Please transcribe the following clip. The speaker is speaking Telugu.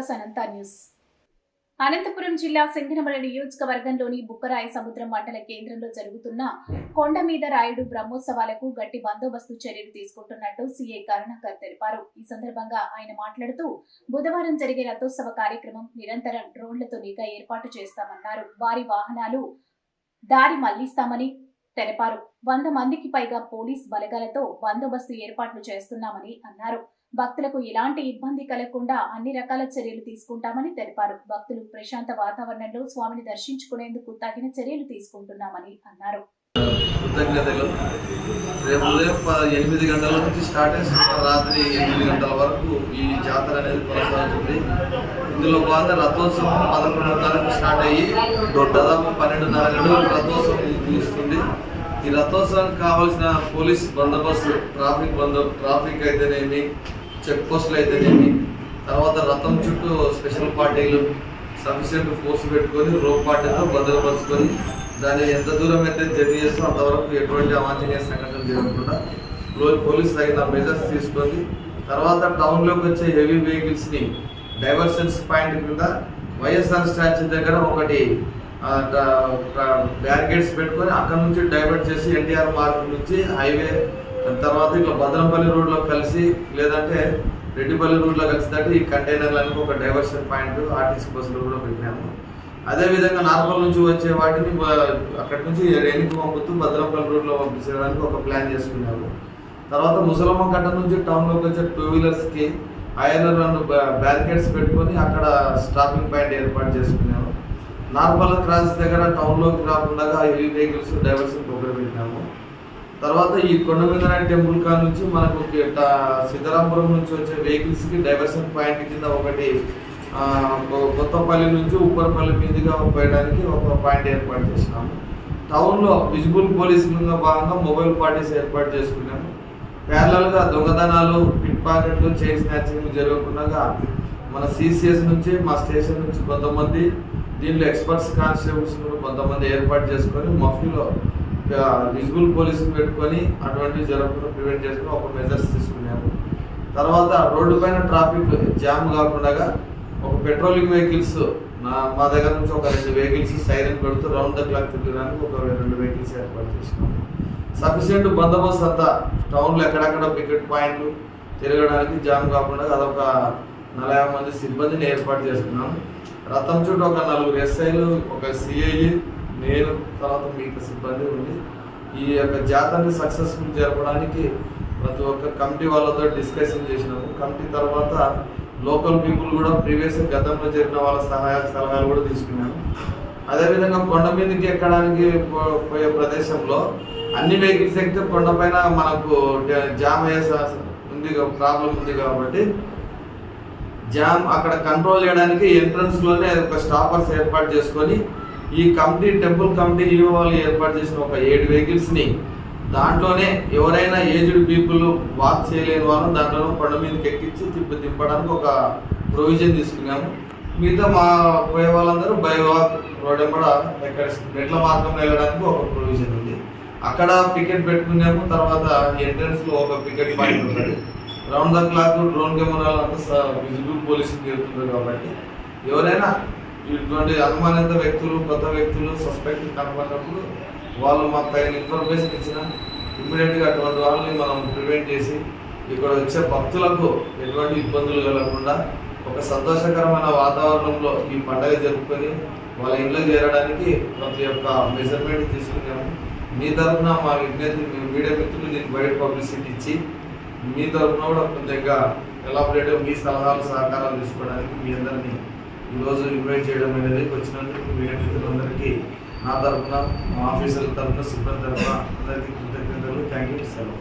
ఫోకస్ అనంత న్యూస్. అనంతపురం జిల్లా సింగనమల నియోజకవర్గంలోని బుక్కరాయ సముద్రం మండల కేంద్రంలో జరుగుతున్న కొండ మీద రాయుడు బ్రహ్మోత్సవాలకు గట్టి బందోబస్తు చర్యలు తీసుకుంటున్నట్టు సీఐ కరుణాకర్ తెలిపారు. ఈ సందర్భంగా ఆయన మాట్లాడుతూ బుధవారం జరిగే రథోత్సవ కార్యక్రమం నిరంతరం డ్రోన్లతో నిఘా ఏర్పాటు చేస్తామన్నారు. వారి వాహనాలు దారి మళ్ళిస్తామని తెలిపారు. వంద మందికి పైగా పోలీస్ బలగాలతో బందోబస్తు ఏర్పాట్లు చేస్తున్నామని అన్నారు. భక్తులకు ఎలాంటి ఇబ్బంది కలగకుండా అన్ని రకాల చర్యలు తీసుకుంటామని తెలిపారు. భక్తులు ప్రశాంత వాతావరణంలో స్వామిని దర్శించుకునేందుకు తగిన చర్యలు తీసుకుంటున్నామని అన్నారు. కృతజ్ఞతలు. రేపు ఉదయం ఎనిమిది గంటల నుంచి స్టార్ట్ అయ్యి రాత్రి ఎనిమిది గంటల వరకు ఈ జాతర అనేది కొనసాగుతుంది. ఇందులో భాగంగా రథోత్సవం పదకొండున్నరకు స్టార్ట్ అయ్యి దాదాపు పన్నెండున్నర గంటలకు రథోత్సవం ముగుస్తుంది. ఈ రథోత్సవానికి కావాల్సిన పోలీస్ బందోబస్తు ట్రాఫిక్ బందో ట్రాఫిక్ అయితేనేమి చెక్ పోస్టులు అయితేనేమి తర్వాత రథం చుట్టూ స్పెషల్ పార్టీలు సఫిషియంట్ ఫోర్స్ పెట్టుకొని రోప్ పార్టీతో భద్రపరుచుకొని దాన్ని ఎంత దూరం అయితే జర్నీ చేస్తూ అంతవరకు ఎటువంటి అవాంఛనీయ సంఘటనలు జరగకుండా రోజు పోలీస్ తగిన మెజర్స్ తీసుకొని తర్వాత టౌన్లోకి వచ్చే హెవీ వెహికల్స్ని డైవర్షన్స్ పాయింట్ కింద వైఎస్ఆర్ స్టాచ్యూ దగ్గర ఒకటి బ్యారికేడ్స్ పెట్టుకొని అక్కడ నుంచి డైవర్ట్ చేసి ఎన్టీఆర్ మార్కెట్ నుంచి హైవే తర్వాత ఇట్లా భద్రంపల్లి రోడ్లో కలిసి లేదంటే రెడ్డిపల్లి రోడ్లో కలిసినట్టు ఈ కంటైనర్లకు ఒక డైవర్షన్ పాయింట్ ఆర్టీసీ బస్సులు కూడా పెట్టినాము. అదేవిధంగా నార్మల్ నుంచి వచ్చే వాటిని అక్కడి నుంచి ఎనికి పంపుతూ భద్రంపల్లి రోడ్లో పంపించడానికి ఒక ప్లాన్ చేసుకున్నాము. తర్వాత ముసలమ్మ కట్ట నుంచి టౌన్లోకి వచ్చే టూ వీలర్స్కి ఐఎల్ఆర్ రన్ బ్యారికేడ్స్ పెట్టుకొని అక్కడ స్టాపింగ్ పాయింట్ ఏర్పాటు చేసుకున్నాము. నార్మల్ క్రాస్ దగ్గర టౌన్లోకి రాకుండా హెవీ వెహికల్స్ డైవర్షన్ ప్రోగ్రామ్ పెట్టినాము. తర్వాత ఈ కొండ మీద టెంపుల్ కా నుంచి మనకు ఒక సీతారాంపురం నుంచి వచ్చే వెహికల్స్కి డైవర్షన్ పాయింట్ కింద ఒకటి కొత్తపల్లి నుంచి ఉప్పరపల్లి మీదుగా పోయడానికి ఒక పాయింట్ ఏర్పాటు చేసినాము. టౌన్లో విజిబుల్ పోలీసింగ్లో భాగంగా మొబైల్ పార్టీస్ ఏర్పాటు చేసుకున్నాము. ప్యారలల్గా దొంగతనాలు పిట్ పాకెట్లు చైన్ స్నాచింగ్ జరగకుండా మన సిసిఎస్ నుంచి మా స్టేషన్ నుంచి కొంతమంది దీంట్లో ఎక్స్పర్ట్స్ కానిస్టేబుల్స్ కూడా కొంతమంది ఏర్పాటు చేసుకొని మఫ్లీలో విజిబుల్ పోలీసులు పెట్టుకొని అటువంటివి జరగకుండా ప్రివెంట్ చేసుకుని ఒక మెజర్స్ తీసుకున్నాము. తర్వాత రోడ్డు పైన ట్రాఫిక్ జామ్ కాకుండా ఒక పెట్రోలింగ్ వెహికల్స్ నా మా దగ్గర నుంచి ఒక రెండు వెహికల్స్ సైరన్ పెడుతూ రౌండ్ ద క్లాక్ తిరగడానికి ఒక రెండు వెహికల్స్ ఏర్పాటు చేసినాము. సఫిషియెంట్ బందోబస్తు అంతా టౌన్లో ఎక్కడెక్కడ పికెట్ పాయింట్లు తిరగడానికి జామ్ కాకుండా అదొక నలభై మంది సిబ్బందిని ఏర్పాటు చేసుకున్నాము. రథం చుట్టూ ఒక నలుగురు ఎస్ఐలు ఒక సిఐ నేను తర్వాత మిగతా సిబ్బంది ఉంది ఈ యొక్క జాతరని సక్సెస్ఫుల్ జరపడానికి ప్రతి ఒక్క కమిటీ వాళ్ళతో డిస్కషన్ చేసినాము. కమిటీ తర్వాత లోకల్ పీపుల్ కూడా ప్రీవియస్ గతంలో జరిగిన వాళ్ళ సహాయ సలహాలు కూడా తీసుకున్నాము. అదేవిధంగా కొండ మీదకి ఎక్కడానికి పో- పోయే ప్రదేశంలో అన్ని వెహికల్స్ ఎక్కితే కొండపైన మనకు జామ్ అయ్యే ఉంది ప్రాబ్లం ఉంది కాబట్టి జామ్ అక్కడ కంట్రోల్ చేయడానికి ఎంట్రన్స్లోనే ఒక స్టాపర్స్ ఏర్పాటు చేసుకొని ఈ కమిటీ టెంపుల్ కమిటీ ఈవో వాళ్ళు ఏర్పాటు చేసిన ఒక ఏడు వెహికల్స్ని దాంట్లోనే ఎవరైనా ఏజ్డ్ పీపుల్ వాక్ చేయలేని వాళ్ళు దాంట్లో కొండ మీదకి ఎక్కించి తిప్పి దింపడానికి ఒక ప్రొవిజన్ తీసుకున్నాము. మిగతా మా పోయే వాళ్ళందరూ బై వాక్ రోడ్ ఎంబడ ఎక్కడ మెట్ల మార్గం వెళ్ళడానికి ఒక ప్రొవిజన్ ఉంది. అక్కడ పికెట్ పెట్టుకున్నాము తర్వాత ఎంట్రన్స్లో ఒక పికెట్ పాయింట్ ఉంటుంది రౌండ్ ద క్లాక్ డ్రోన్ కెమెరాలు అంతా విజిబుల్ పోలీసింగ్ జరుగుతుంది కాబట్టి ఎవరైనా ఇటువంటి అనుమానిత వ్యక్తులు కొత్త వ్యక్తులు సస్పెక్ట్ కనపడినప్పుడు వాళ్ళు మాకు తగిన ఇన్ఫర్మేషన్ ఇచ్చిన ఇమ్మీడియట్గా అటువంటి వాళ్ళని మనం ప్రివెంట్ చేసి ఇక్కడ వచ్చే భక్తులకు ఎటువంటి ఇబ్బందులు కలగకుండా ఒక సంతోషకరమైన వాతావరణంలో ఈ పండగ జరుపుకొని వాళ్ళ ఇంట్లో చేరడానికి ప్రతి ఒక్క మెజర్మెంట్ తీసుకున్నాము. మీ తరఫున మా విజ్ఞప్తి మీడియా మిత్రులు దీనికి బయట పబ్లిసిటీ ఇచ్చి మీ తరఫున కూడా కొద్దిగా ఎలాబరేట్ మీ సలహాలు సహకారాలు తీసుకోవడానికి మీ అందరినీ ఈరోజు ఇన్వైట్ చేయడం అనేది వచ్చినందుకు మీడియా మిత్రులందరికీ నా తరఫున మా ఆఫీసర్ల తరఫున సిబ్బంది తరఫున అందరికీ కృతజ్ఞతలు. థ్యాంక్ యూ సెలవు